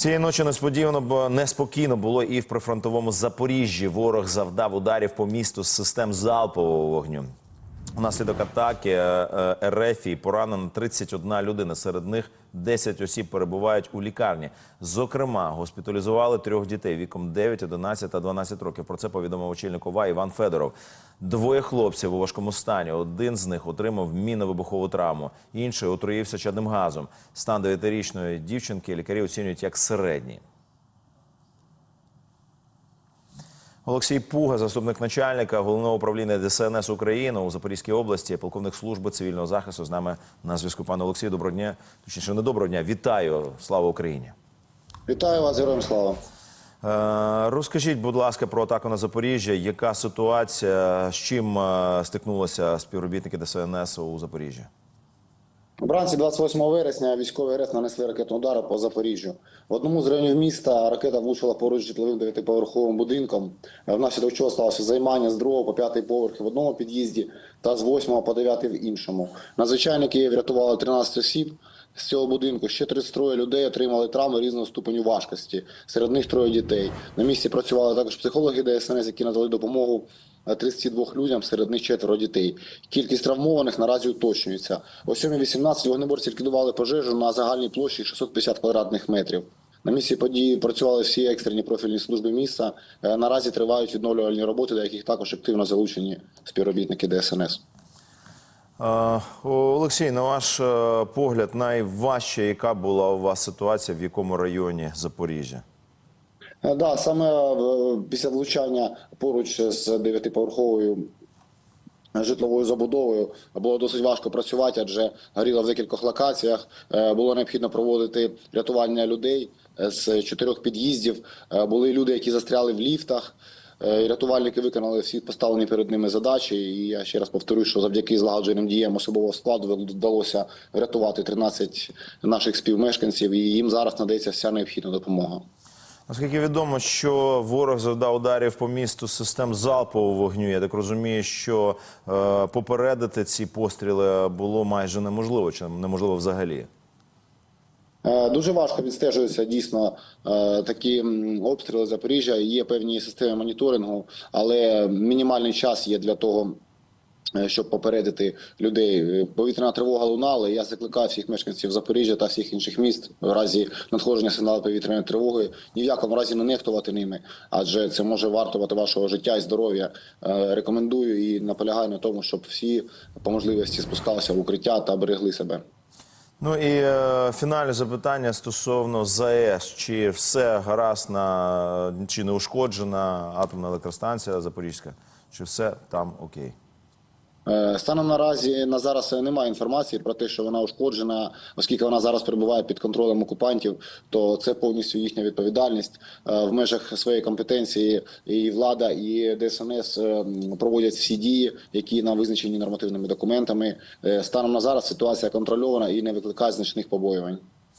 Цієї ночі несподівано, неспокійно було і в прифронтовому Запоріжжі. Ворог завдав ударів по місту з систем залпового вогню. Внаслідок атаки РФ поранено 31 людина. Серед них 10 осіб перебувають у лікарні. Зокрема, госпіталізували трьох дітей віком 9, 11 та 12 років. Про це повідомив очільник ОВА Іван Федоров. Двоє хлопців у важкому стані. Один з них отримав мінно-вибухову травму, інший отруївся чадним газом. Стан 9-річної дівчинки лікарі оцінюють як середній. Олексій Пуга, заступник начальника головного управління ДСНС України у Запорізькій області, полковник служби цивільного захисту. З нами на зв'язку. Пане Олексію, доброго дня. Точніше, не доброго дня. Вітаю. Слава Україні. Вітаю вас, героям слава. Е, розкажіть, будь ласка, про атаку на Запоріжжя. Яка ситуація? З чим е, стикнулися співробітники ДСНС у Запоріжжі? Вранці 28 вересня військові РФ нанесли ракетну удару по Запоріжжю. В одному з районів міста ракета влучила поруч житловим дев'ятиповерховим будинком, внаслідок чого сталося займання з другого по п'ятий поверх в одному під'їзді та з восьмого по дев'ятий в іншому. Надзвичайники врятували 13 осіб. З цього будинку ще 33 людей отримали травми різного ступеню важкості. Серед них троє дітей. На місці працювали також психологи ДСНС, які надали допомогу е, 32 людям, серед них четверо дітей. Кількість травмованих наразі уточнюється. О 7.18 вогнеборці ліквідували пожежу на загальній площі 650 квадратних метрів. На місці події працювали всі екстрені профільні служби міста. Е, Наразі тривають відновлювальні роботи, до яких також активно залучені співробітники ДСНС. Е, Олексій, на ваш е, погляд, найважча, яка була у вас ситуація, в якому районі Запоріжжя? Е, Да, саме після влучання поруч з дев'ятиповерховою житловою забудовою було досить важко працювати, адже горіло в декількох локаціях. Було необхідно проводити рятування людей з чотирьох під'їздів. Були люди, які застряли в ліфтах. Е, Рятувальники виконали всі поставлені перед ними задачі. І я ще раз повторюю, що завдяки злагодженим діям особового складу вдалося врятувати 13 наших співмешканців, і їм зараз надається вся необхідна допомога. Наскільки відомо, що ворог завдав ударів по місту систем залпового вогню. Я так розумію, що е, попередити ці постріли було майже неможливо, чи неможливо взагалі. Е, Дуже важко відстежуються дійсно е, такі обстріли Запоріжжя. Є певні системи моніторингу, але мінімальний час є для того. е, Щоб попередити людей, повітряна тривога лунала. Я закликаю всіх мешканців Запоріжжя та всіх інших міст в разі надходження сигналу повітряної тривоги ні в якому разі не нехтувати ними, адже це може вартувати вашого життя і здоров'я. Рекомендую і наполягаю на тому, щоб всі по можливості спускалися в укриття та берегли себе. Ну і е, фінальне запитання стосовно ЗАЕС. Чи все гаразд на чи не ушкоджена атомна електростанція Запорізька? Чи все там окей? Е, Станом наразі на зараз немає інформації про те, що вона ушкоджена, оскільки вона зараз перебуває під контролем окупантів, то це повністю їхня відповідальність Е, в межах своєї компетенції. І влада, і ДСНС е, проводять всі дії, які нам визначені нормативними документами. Е, Станом на зараз ситуація контрольована і не викликає значних побоювань.